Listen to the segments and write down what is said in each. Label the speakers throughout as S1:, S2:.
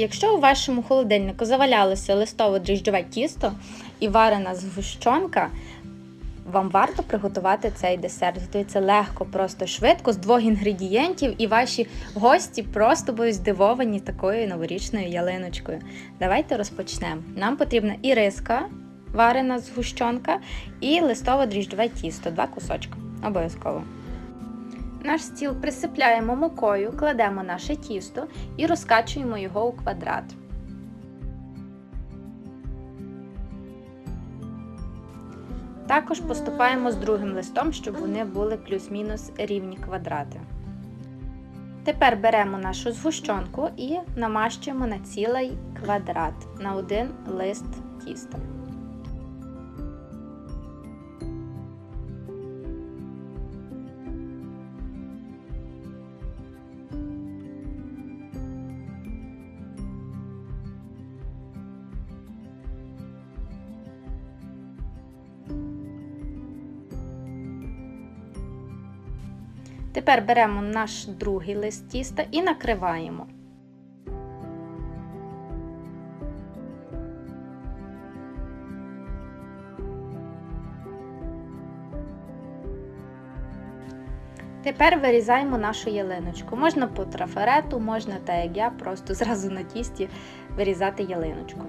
S1: Якщо у вашому холодильнику завалялося листове дріжджове тісто і варена згущенка, вам варто приготувати цей десерт. Готується легко, просто швидко, з двох інгредієнтів, і ваші гості просто будуть здивовані такою новорічною ялиночкою. Давайте розпочнемо. Нам потрібна і риска, варена згущенка, і листове дріжджове тісто, два кусочки. Обов'язково. Наш стіл присипляємо мукою, кладемо наше тісто і розкачуємо його у квадрат. Також поступаємо з другим листом, щоб вони були плюс-мінус рівні квадрати. Тепер беремо нашу згущенку і намащуємо на цілий квадрат на один лист тіста. Тепер беремо наш другий лист тіста і накриваємо. Тепер вирізаємо нашу ялиночку. Можна по трафарету, можна так як я, просто зразу на тісті вирізати ялиночку.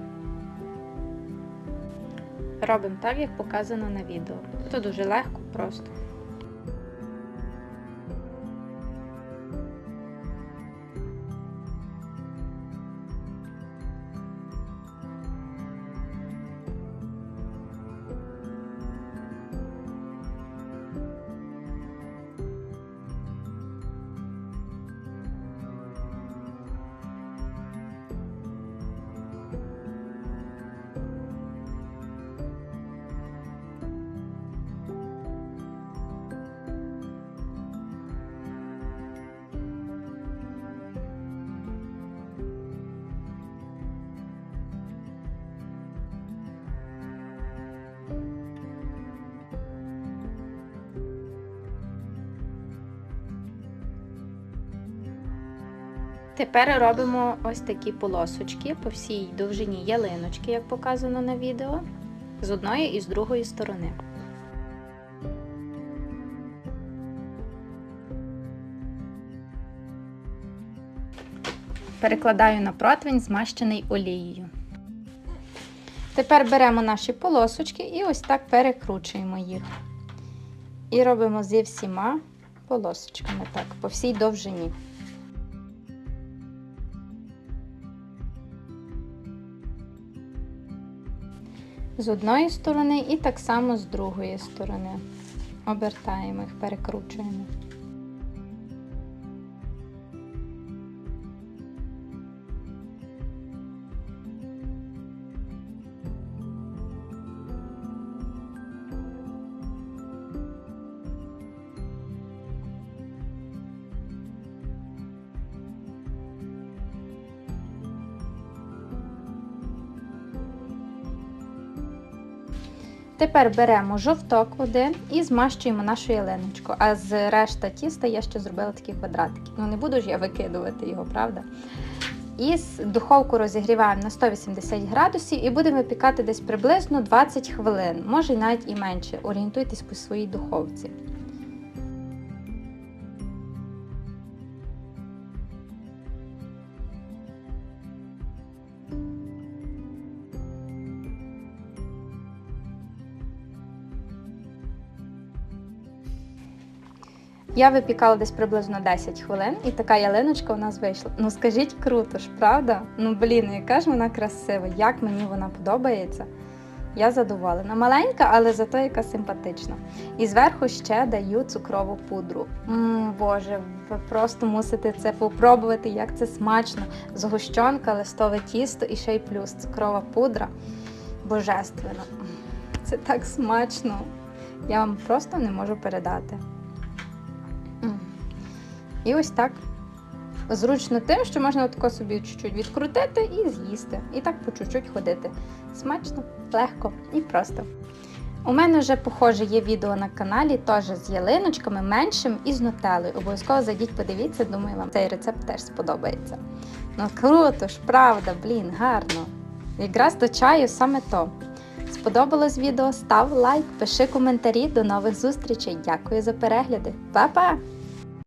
S1: Робимо так, як показано на відео. Це дуже легко, просто. Тепер робимо ось такі полосочки по всій довжині ялиночки, як показано на відео, з одної і з другої сторони. Перекладаю на противень, змащений олією. Тепер беремо наші полосочки і ось так перекручуємо їх. І робимо зі всіма полосочками так, по всій довжині. З одної сторони і так само з другої сторони. Обертаємо їх, перекручуємо. Тепер беремо жовток один і змащуємо нашу ялиночку. А з решта тіста я ще зробила такі квадратики. Ну не буду ж я викидувати його, правда? І духовку розігріваємо на 180 градусів і будемо випікати десь приблизно 20 хвилин, може навіть і менше. Орієнтуйтесь по своїй духовці. Я випікала десь приблизно 10 хвилин, і така ялиночка у нас вийшла. Ну скажіть круто ж, правда? Ну блін, яка ж вона красива, як мені вона подобається. Я задоволена. Маленька, але зато яка симпатична. І зверху ще даю цукрову пудру. Ммм, Боже, ви просто мусите це попробувати, як це смачно. Згущенка, листове тісто і ще й плюс цукрова пудра. Божественно. Це так смачно. Я вам просто не можу передати. І ось так. Зручно тим, що можна отако собі чуть-чуть відкрутити і з'їсти. І так по чуть-чуть ходити. Смачно, легко і просто. У мене вже похоже є відео на каналі, теж з ялиночками, меншим і з нутеллою. Обов'язково зайдіть, подивіться, думаю, вам цей рецепт теж сподобається. Ну круто ж, правда, блін, гарно. Якраз до чаю саме то. Сподобалось відео? Став лайк, пиши коментарі. До нових зустрічей. Дякую за перегляди. Па-па!